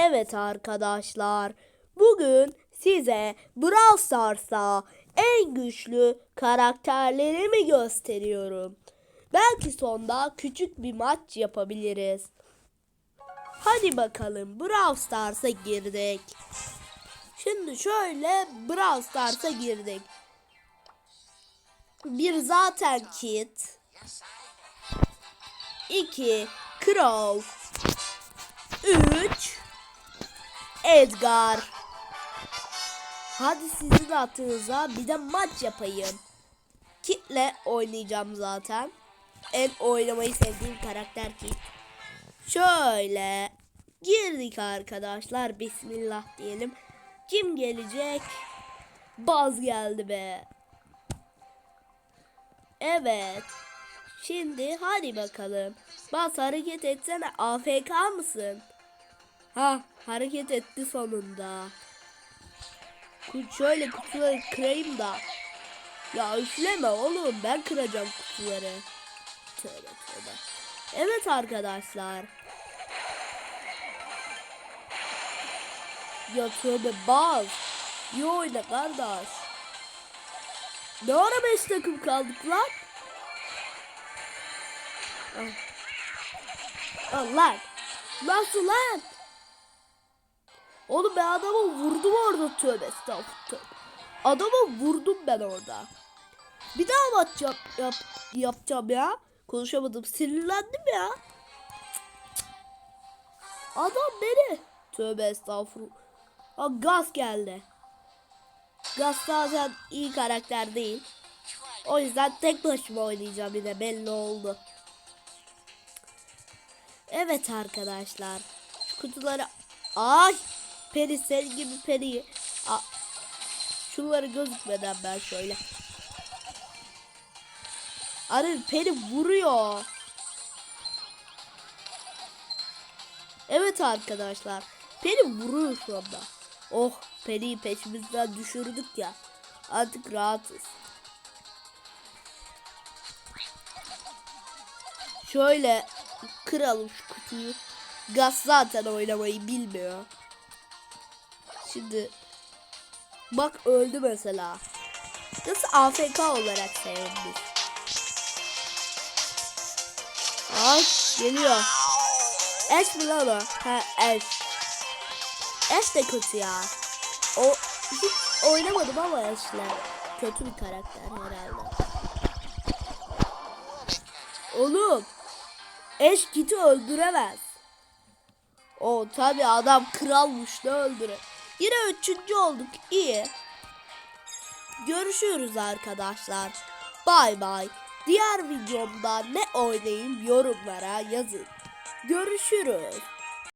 Evet arkadaşlar, bugün size Brawl Stars'ta en güçlü karakterlerimi gösteriyorum. Belki sonda küçük bir maç yapabiliriz. Hadi bakalım Brawl Stars'a girdik. Şimdi şöyle Brawl Stars'a girdik. Bir zaten Kit. 2 Crow. 3 Edgar. Hadi sizin atınıza bir de maç yapayım. Kit'le oynayacağım zaten. En oynamayı sevdiğim karakter Kit. Şöyle girdik arkadaşlar. Bismillah diyelim. Kim gelecek? Baz geldi be. Evet. Şimdi hadi bakalım. Bas hareket etsene. AFK mısın? Ha hareket etti sonunda. Şöyle kutuları kırayım da. Ya üfleme oğlum ben kıracağım kutuları. Tövbe tövbe. Evet arkadaşlar. Ya tövbe bal. İyi oyna kardeş. Ne ara 5 takım kaldık lan? Ah. Allah. Nasıl lan? Oğlum ben adamı vurdum orada tövbe estağfurullah. Adamı vurdum ben orada. Bir daha maç yap, yap, yapacağım ya. Konuşamadım. Sinirlendim ya. Adam beni. Tövbe estağfurullah. Aa, gaz geldi. Gaz zaten iyi karakter değil. O yüzden tek başıma oynayacağım yine belli oldu. Evet arkadaşlar. Şu kutuları ay peri senin gibi peri. A- Şunları gözükmeden ben şöyle. Arı peri vuruyor. Evet arkadaşlar. Peri vuruyor şu anda. Oh periyi peşimizden düşürdük ya. Artık rahatız. Şöyle kıralım şu kutuyu. Gaz zaten oynamayı bilmiyor. Şimdi bak öldü mesela. Nasıl AFK olarak sevindi. Ay geliyor. Ash mi lan o? Ha Ash. Ash de kötü ya. O hiç oynamadım ama Ash'le. Kötü bir karakter herhalde. Oğlum. Ash Kit'i öldüremez. O tabi adam kralmış ne öldüre. Yine üçüncü olduk iyi. Görüşürüz arkadaşlar. Bay bay. Diğer videomda ne oynayayım yorumlara yazın. Görüşürüz.